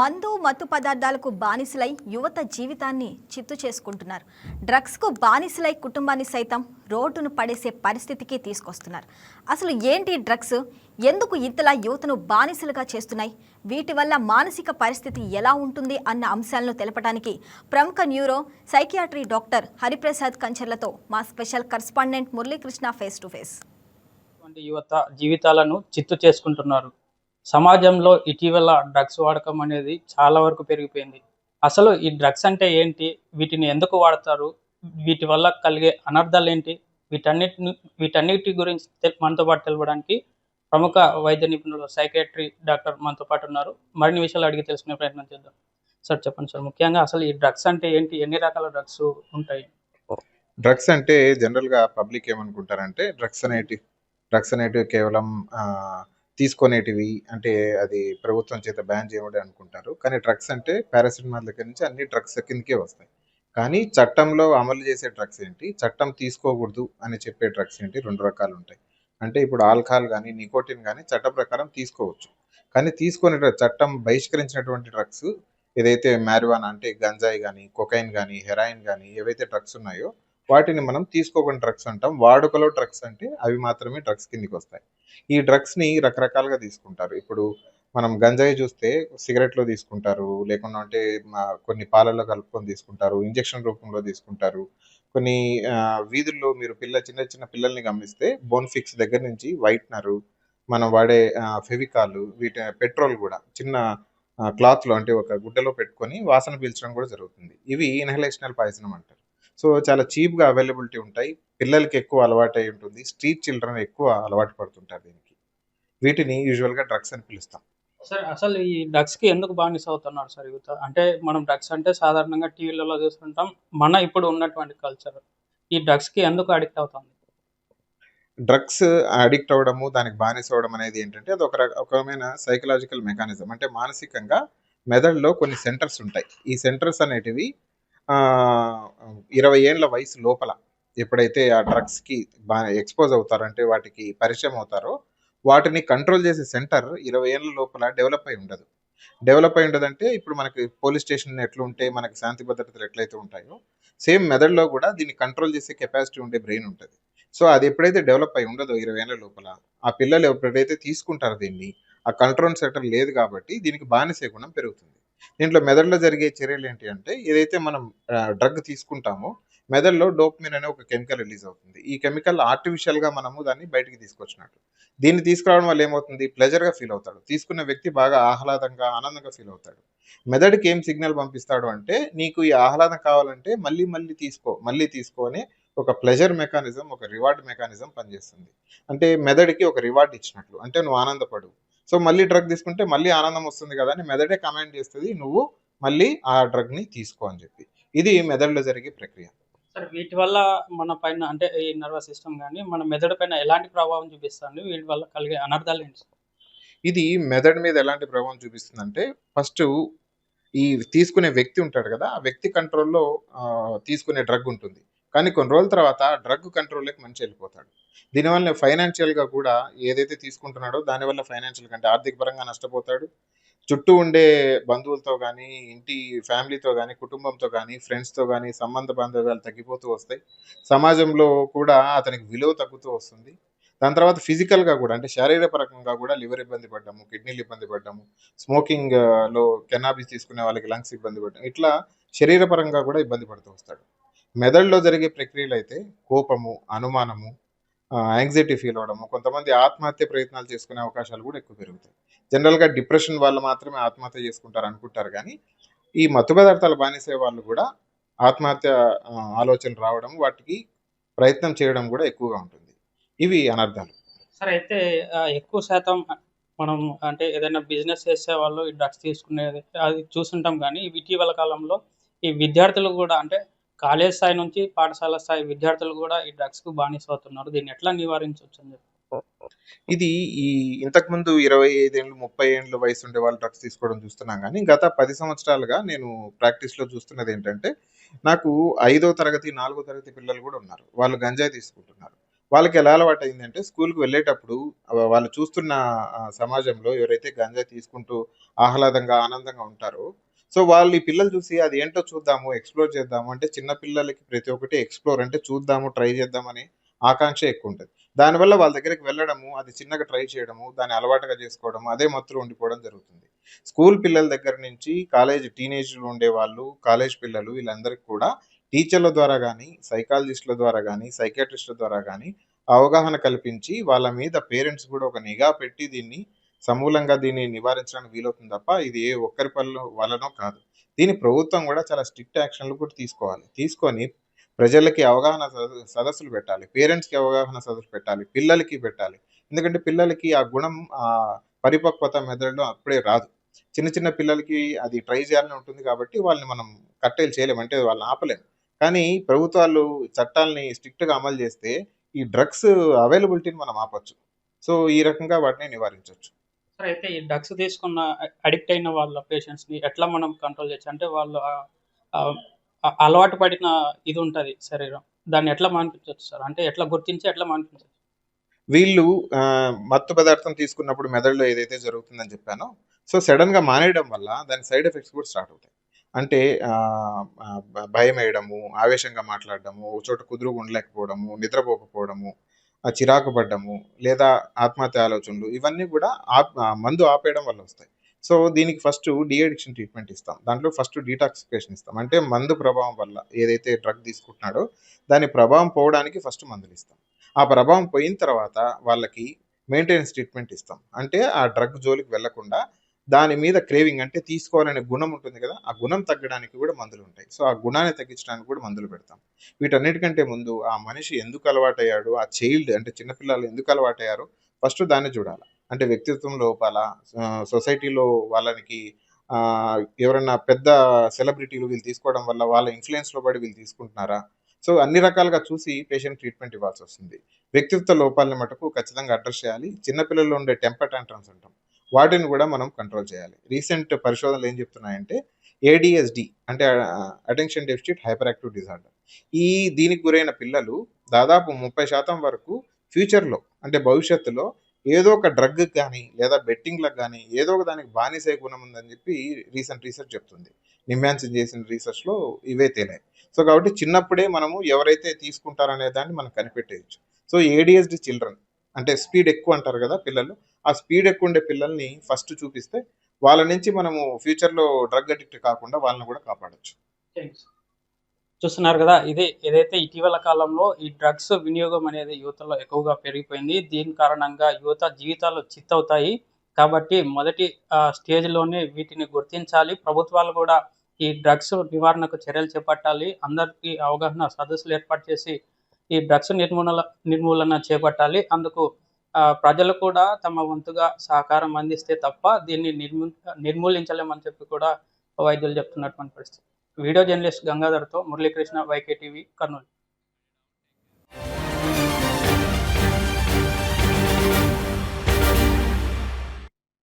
మందు మత్తు పదార్థాలకు బానిసలై యువత జీవితాన్ని చిత్తు చేసుకుంటున్నారు. డ్రగ్స్కు బానిసలై కుటుంబాన్ని సైతం రోడ్డును పడేసే పరిస్థితికి తీసుకొస్తున్నారు. అసలు ఏంటి డ్రగ్స్? ఎందుకు ఇంతలా యువతను బానిసలుగా చేస్తున్నాయి? వీటి వల్ల మానసిక పరిస్థితి ఎలా ఉంటుంది అన్న అంశాలను తెలపడానికి ప్రముఖ న్యూరో సైకియాట్రీ డాక్టర్ హరిప్రసాద్ కంచర్లతో మా special correspondent Muralikrishna face to face. యువత జీవితాలను చిత్తు చేసుకుంటున్నారు. సమాజంలో ఇటీవల డ్రగ్స్ వాడకం అనేది చాలా వరకు పెరిగిపోయింది. అసలు ఈ డ్రగ్స్ అంటే ఏంటి? వీటిని ఎందుకు వాడతారు? వీటి వల్ల కలిగే అనర్థాలు ఏంటి? వీటన్నిటిని వీటన్నిటి గురించి మనతో పాటు తెలపడానికి ప్రముఖ వైద్య నిపుణులు సైకాట్రీ డాక్టర్ మనతో పాటు ఉన్నారు. మరిన్ని విషయాలు అడిగి తెలుసుకునే ప్రయత్నం చేద్దాం. సార్ చెప్పండి సార్. ముఖ్యంగా అసలు ఈ డ్రగ్స్ అంటే ఏంటి? ఎన్ని రకాల డ్రగ్స్ ఉంటాయి? డ్రగ్స్ అంటే జనరల్గా పబ్లిక్ ఏమనుకుంటారంటే డ్రగ్స్ అనేటివి డ్రగ్స్ అనేటివి కేవలం తీసుకునేటివి అంటే అది ప్రభుత్వం చేత బ్యాన్ చేయబడి అనుకుంటారు. కానీ డ్రగ్స్ అంటే పారాసిటమాల్ దగ్గర నుంచి అన్ని డ్రగ్స్ కిందకే వస్తాయి. కానీ చట్టంలో అమలు చేసే డ్రగ్స్ ఏంటి? చట్టం తీసుకోకూడదు అని చెప్పే డ్రగ్స్ ఏంటి? రెండు రకాలు ఉంటాయి. అంటే ఇప్పుడు ఆల్కహాల్ కానీ నికోటిన్ కానీ చట్ట ప్రకారం తీసుకోవచ్చు. కానీ తీసుకునే చట్టం బహిష్కరించినటువంటి డ్రగ్స్ ఏదైతే మ్యారివానా అంటే గంజాయి కానీ కొకైన్ కానీ హెరాయిన్ కానీ ఏవైతే డ్రగ్స్ ఉన్నాయో వాటిని మనం తీసుకోకుండా డ్రగ్స్ అంటాం. వాడుకలో డ్రగ్స్ అంటే అవి మాత్రమే డ్రగ్స్ కిందకి వస్తాయి. ఈ డ్రగ్స్ని రకరకాలుగా తీసుకుంటారు. ఇప్పుడు మనం గంజాయి చూస్తే సిగరెట్లో లో తీసుకుంటారు. లేకుండా అంటే కొన్ని పాలల్లో కలుపుకొని తీసుకుంటారు. ఇంజెక్షన్ రూపంలో తీసుకుంటారు. కొన్ని వీధుల్లో మీరు పిల్ల చిన్న చిన్న పిల్లల్ని గమనిస్తే బోన్ఫిక్స్ దగ్గర నుంచి వైట్నర్ మనం వాడే ఫెవికాల్ వీటి పెట్రోల్ కూడా చిన్న క్లాత్లో అంటే ఒక గుడ్డలో పెట్టుకొని వాసన పీల్చడం కూడా జరుగుతుంది. ఇవి ఇన్హలేషనల్ పాయిజనం అంటారు. సో చాలా చీప్గా అవైలబిలిటీ ఉంటాయి. పిల్లలకి ఎక్కువ అలవాటు అయి ఉంటుంది. స్ట్రీట్ చిల్డ్రన్ ఎక్కువ అలవాటు పడుతుంటారు దీనికి. వీటిని యూజువల్గా డ్రగ్స్ అని పిలుస్తాం. సార్ అసలు ఈ డ్రగ్స్కి ఎందుకు బానిస అవుతున్నారు సార్ యువత అంటే మనం డ్రగ్స్ అంటే సాధారణంగా టీవీలలో చూస్తుంటాం. మన ఇప్పుడు ఉన్నటువంటి కల్చర్ ఈ డ్రగ్స్కి ఎందుకు అడిక్ట్ అవుతుంది? డ్రగ్స్ అడిక్ట్ అవ్వడము దానికి బానిస అవ్వడం అనేది ఏంటంటే అది ఒక రక- ఒక రకమైన సైకలాజికల్ మెకానిజం అంటే మానసికంగా మెదడులో కొన్ని సెంటర్స్ ఉంటాయి. ఈ సెంటర్స్ అనేటివి ఇరవై ఏళ్ళ వయసు లోపల ఎప్పుడైతే ఆ డ్రగ్స్కి బాగా ఎక్స్పోజ్ అవుతారంటే వాటికి పరిచయం అవుతారో వాటిని కంట్రోల్ చేసే సెంటర్ ఇరవై ఏళ్ళ లోపల డెవలప్ అయి ఉండదు. డెవలప్ అయి ఉండదంటే ఇప్పుడు మనకి పోలీస్ స్టేషన్ ఎట్లుంటే మనకి శాంతి భద్రతలు ఎట్లయితే ఉంటాయో సేమ్ మెదడులో కూడా దీన్ని కంట్రోల్ చేసే కెపాసిటీ ఉండే బ్రెయిన్ ఉంటుంది. సో అది ఎప్పుడైతే డెవలప్ అయి ఉండదో ఇరవై ఏళ్ళ లోపల ఆ పిల్లలు ఎప్పుడైతే తీసుకుంటారో దీన్ని ఆ కంట్రోల్ సెంటర్ లేదు కాబట్టి దీనికి బానిసే గుణం పెరుగుతుంది. దీంట్లో మెదడులో జరిగే చర్యలు ఏంటి అంటే ఏదైతే మనం డ్రగ్ తీసుకుంటామో మెదడులో డోప్మిన్ అనే ఒక కెమికల్ రిలీజ్ అవుతుంది. ఈ కెమికల్ ఆర్టిఫిషియల్గా మనము దాన్ని బయటికి తీసుకొచ్చినట్టు. దీన్ని తీసుకురావడం వల్ల ఏమవుతుంది? ప్లెజర్గా ఫీల్ అవుతాడు. తీసుకున్న వ్యక్తి బాగా ఆహ్లాదంగా ఆనందంగా ఫీల్ అవుతాడు. మెదడుకి ఏం సిగ్నల్ పంపిస్తాడు అంటే నీకు ఈ ఆహ్లాదం కావాలంటే మళ్ళీ మళ్ళీ తీసుకో మళ్ళీ తీసుకోని ఒక ప్లెజర్ మెకానిజం ఒక రివార్డ్ మెకానిజం పనిచేస్తుంది. అంటే మెదడుకి ఒక రివార్డ్ ఇచ్చినట్లు. అంటే నువ్వు ఆనందపడు. సో మళ్ళీ డ్రగ్ తీసుకుంటే మళ్ళీ ఆనందం వస్తుంది కదా అని మెదడే కమాండ్ చేస్తుంది నువ్వు మళ్ళీ ఆ డ్రగ్ని తీసుకో అని చెప్పి. ఇది మెదడులో జరిగే ప్రక్రియ. సార్ వీటి వల్ల మన పైన అంటే ఈ నర్వస్ సిస్టమ్ కానీ మన మెదడు పైన ఎలాంటి ప్రభావం చూపిస్తుంది? వీటి వల్ల కలిగే అనర్థాలు ఏంటి? ఇది మెదడు మీద ఎలాంటి ప్రభావం చూపిస్తుందంటే ఫస్ట్ ఈ తీసుకునే వ్యక్తి ఉంటాడు కదా ఆ వ్యక్తి కంట్రోల్లో తీసుకునే డ్రగ్ ఉంటుంది. కానీ కొన్ని రోజుల తర్వాత డ్రగ్ కంట్రోల్లోకి మంచి వెళ్ళిపోతాడు. దీనివల్ల ఫైనాన్షియల్గా కూడా ఏదైతే తీసుకుంటున్నాడో దానివల్ల ఫైనాన్షియల్ కంటే ఆర్థిక పరంగా నష్టపోతాడు. చుట్టూ ఉండే బంధువులతో కానీ ఇంటి ఫ్యామిలీతో కానీ కుటుంబంతో కానీ ఫ్రెండ్స్తో కానీ సంబంధ బాంధవ్యాలు తగ్గిపోతూ వస్తాయి. సమాజంలో కూడా అతనికి విలువ తగ్గుతూ వస్తుంది. దాని తర్వాత ఫిజికల్గా కూడా అంటే శారీరపరంగా కూడా లివర్ ఇబ్బంది పడ్డాము కిడ్నీలు ఇబ్బంది పడ్డాము స్మోకింగ్లో కెనాబిస్ తీసుకునే వాళ్ళకి లంగ్స్ ఇబ్బంది పడ్డాము ఇట్లా శరీరపరంగా కూడా ఇబ్బంది పడుతూ వస్తాడు. మెదడులో జరిగే ప్రక్రియలు అయితే కోపము అనుమానము యాంగ్జైటీ ఫీల్ అవడము కొంతమంది ఆత్మహత్య ప్రయత్నాలు చేసుకునే అవకాశాలు కూడా ఎక్కువ పెరుగుతాయి. జనరల్గా డిప్రెషన్ వాళ్ళు మాత్రమే ఆత్మహత్య చేసుకుంటారు అనుకుంటారు కానీ ఈ మత్తు పదార్థాలు బానిసే వాళ్ళు కూడా ఆత్మహత్య ఆలోచనలు ఆలోచన రావడం వాటికి ప్రయత్నం చేయడం కూడా ఎక్కువగా ఉంటుంది. ఇవి అనర్థాలు. సార్ అయితే ఎక్కువ శాతం మనం అంటే ఏదైనా బిజినెస్ చేసే వాళ్ళు ఈ డ్రగ్స్ తీసుకునేది అది చూస్తుంటాం కానీ ఇటీవల కాలంలో ఈ విద్యార్థులు కూడా అంటే కాలేజ్ స్థాయి నుంచి పాఠశాల స్థాయి విద్యార్థులు కూడా ఈ డ్రగ్స్కు బానిస దీన్ని ఎట్లా నివారించవచ్చు అని చెప్పి ఇది ఈ ఇంతకుముందు ఇరవై ఐదేళ్ళు ముప్పై ఏళ్ళు వయసు ఉండే వాళ్ళు డ్రగ్స్ తీసుకోవడం చూస్తున్నాం కానీ గత పది సంవత్సరాలుగా నేను ప్రాక్టీస్లో చూస్తున్నది ఏంటంటే నాకు ఐదో తరగతి నాలుగో తరగతి పిల్లలు కూడా ఉన్నారు. వాళ్ళు గంజాయి తీసుకుంటున్నారు. వాళ్ళకి ఎలా అలవాటు అయిందంటే స్కూల్కి వెళ్ళేటప్పుడు వాళ్ళు చూస్తున్న సమాజంలో ఎవరైతే గంజాయి తీసుకుంటూ ఆహ్లాదంగా ఆనందంగా ఉంటారో సో వాళ్ళు ఈ పిల్లలు చూసి అది ఏంటో చూద్దాము ఎక్స్ప్లోర్ చేద్దాము అంటే చిన్న పిల్లలకి ప్రతి ఒక్కటి ఎక్స్ప్లోర్ అంటే చూద్దాము ట్రై చేద్దామని ఆకాంక్ష ఎక్కువ ఉంటుంది దానివల్ల వాళ్ళ దగ్గరికి వెళ్ళడము అది చిన్నగా ట్రై చేయడము దాన్ని అలవాటుగా చేసుకోవడము అదే మత్తులో ఉండిపోవడం జరుగుతుంది. స్కూల్ పిల్లల దగ్గర నుంచి కాలేజ్ టీనేజ్లో ఉండే వాళ్ళు కాలేజ్ పిల్లలు వీళ్ళందరికీ కూడా టీచర్ల ద్వారా కానీ సైకాలజిస్టుల ద్వారా కానీ సైకాట్రిస్టుల ద్వారా కానీ అవగాహన కల్పించి వాళ్ళ మీద పేరెంట్స్ కూడా ఒక నిఘా పెట్టి దీన్ని సమూలంగా దీన్ని నివారించడానికి వీలవుతుంది తప్ప ఇది ఏ ఒక్కరి పనుల వలనో కాదు. దీని ప్రభుత్వం కూడా చాలా స్ట్రిక్ట్ యాక్షన్లు కూడా తీసుకోవాలి. తీసుకొని ప్రజలకి అవగాహన సదస్సులు పెట్టాలి. పేరెంట్స్కి అవగాహన సదస్సులు పెట్టాలి. పిల్లలకి పెట్టాలి. ఎందుకంటే పిల్లలకి ఆ గుణం ఆ పరిపక్వత మెదడులో అప్పుడే రాదు. చిన్న చిన్న పిల్లలకి అది ట్రై చేయాలని ఉంటుంది కాబట్టి వాళ్ళని మనం కట్టేలు చేయలేము. అంటే వాళ్ళని ఆపలేము. కానీ ప్రభుత్వాలు చట్టాలని స్ట్రిక్ట్గా అమలు చేస్తే ఈ డ్రగ్స్ అవైలబిలిటీని మనం ఆపచ్చు. సో ఈ రకంగా వాటిని నివారించవచ్చు సార్ అయితే ఈ డ్రగ్స్ తీసుకున్న అడిక్ట్ అయిన వాళ్ళ పేషెంట్స్ని ఎట్లా మనం కంట్రోల్ చేయొచ్చు? అంటే వాళ్ళు అలవాటు పడిన ఇది ఉంటది శరీరం. దాన్ని ఎట్లా మానిపించవచ్చు సార్? అంటే ఎట్లా గుర్తించి ఎట్లా మానిపించవచ్చు వీళ్ళు మత్తు పదార్థం తీసుకున్నప్పుడు మెదడులో ఏదైతే జరుగుతుందని చెప్పానో సో సడన్గా మానేయడం వల్ల దాని సైడ్ ఎఫెక్ట్స్ కూడా స్టార్ట్ అవుతాయి. అంటే భయం వేయడము ఆవేశంగా మాట్లాడడము ఒక చోట కుదురు ఉండలేకపోవడము నిద్రపోకపోవడము చిరాకు పడ్డము లేదా ఆత్మహత్య ఆలోచనలు ఇవన్నీ కూడా ఆప్ ఆ, మందు ఆపేయడం వల్ల వస్తాయి. సో దీనికి ఫస్ట్ డిఎడిక్షన్ ట్రీట్మెంట్ ఇస్తాం. దాంట్లో ఫస్ట్ డీటాక్సిఫికేషన్ ఇస్తాం. అంటే మందు ప్రభావం వల్ల ఏదైతే డ్రగ్ తీసుకుంటున్నాడో దాని ప్రభావం పోవడానికి ఫస్ట్ మందులు ఇస్తాం. ఆ ప్రభావం పోయిన తర్వాత వాళ్ళకి మెయింటెనెన్స్ ట్రీట్మెంట్ ఇస్తాం. అంటే ఆ డ్రగ్ జోలికి వెళ్ళకుండా దాని మీద క్రేవింగ్ అంటే తీసుకోవాలనే గుణం ఉంటుంది కదా ఆ గుణం తగ్గడానికి కూడా మందులు ఉంటాయి. సో ఆ గుణాన్ని తగ్గించడానికి కూడా మందులు పెడతాం. వీటన్నిటికంటే ముందు ఆ మనిషి ఎందుకు అలవాటయ్యాడు ఆ చైల్డ్ అంటే చిన్నపిల్లలు ఎందుకు అలవాటయ్యారో ఫస్ట్ దాన్ని చూడాలి. అంటే వ్యక్తిత్వం లోపాల సొసైటీలో వాళ్ళకి ఎవరైనా పెద్ద సెలబ్రిటీలు వీళ్ళు తీసుకోవడం వల్ల వాళ్ళ ఇన్ఫ్లుయెన్స్లో పడి వీళ్ళు తీసుకుంటున్నారా? సో అన్ని రకాలుగా చూసి పేషెంట్ ట్రీట్మెంట్ ఇవ్వాల్సి వస్తుంది. వ్యక్తిత్వ లోపాలని మటుకు ఖచ్చితంగా అడ్రస్ చేయాలి. చిన్నపిల్లల్లో ఉండే టెంపర్ ట్యాంట్రమ్స్ అంటాం. వాటిని కూడా మనం కంట్రోల్ చేయాలి. రీసెంట్ పరిశోధనలు ఏం చెప్తున్నాయంటే ఏడిఎస్డి అంటే attention deficit hyper active disorder ఈ దీనికి గురైన పిల్లలు దాదాపు ముప్పై శాతం వరకు ఫ్యూచర్లో అంటే భవిష్యత్తులో ఏదో ఒక డ్రగ్ కానీ లేదా బెట్టింగ్లకు కానీ ఏదో ఒక దానికి బానిసే గుణం ఉందని చెప్పి రీసెంట్ రీసెర్చ్ చెప్తుంది. నిమ్యాన్సన్ చేసిన రీసెర్చ్లో ఇవే తేలాయి. సో కాబట్టి చిన్నప్పుడే మనము ఎవరైతే తీసుకుంటారనే దాన్ని మనం కనిపెట్టేయచ్చు. సో ఏడిఎస్డి చిల్డ్రన్ అంటే స్పీడ్ ఎక్కువ అంటారు కదా పిల్లలు ఆ స్పీడ్ ఎక్కువ ఉండే పిల్లల్ని ఫస్ట్ చూపిస్తే వాళ్ళ నుంచి మనము ఫ్యూచర్లో డ్రగ్ అడిక్ట్ కాకుండా వాళ్ళని కూడా కాపాడొచ్చు. చూస్తున్నారు కదా ఇదే ఏదైతే ఇటీవల కాలంలో ఈ డ్రగ్స్ వినియోగం అనేది యువతలో ఎక్కువగా పెరిగిపోయింది. దీని కారణంగా యువత జీవితాలు చిత్తవుతాయి. కాబట్టి మొదటి ఆ, స్టేజ్లోనే వీటిని గుర్తించాలి. ప్రభుత్వాలు కూడా ఈ డ్రగ్స్ నివారణకు చర్యలు చేపట్టాలి. అందరికీ అవగాహన సదస్సులు ఏర్పాటు చేసి ఈ డ్రగ్స్ నిర్మూలన నిర్మూలన చేపట్టాలి. అందుకు ఆ, ప్రజలు కూడా తమ వంతుగా సహకారం అందిస్తే తప్ప దీన్ని నిర్మూ నిర్మూలించలేమని చెప్పి కూడా వైద్యులు చెప్తున్నటువంటి పరిస్థితి. వీడియో జర్నలిస్ట్ గంగాధర్తో మురళీకృష్ణ వైకే టీవీ కర్నూలు.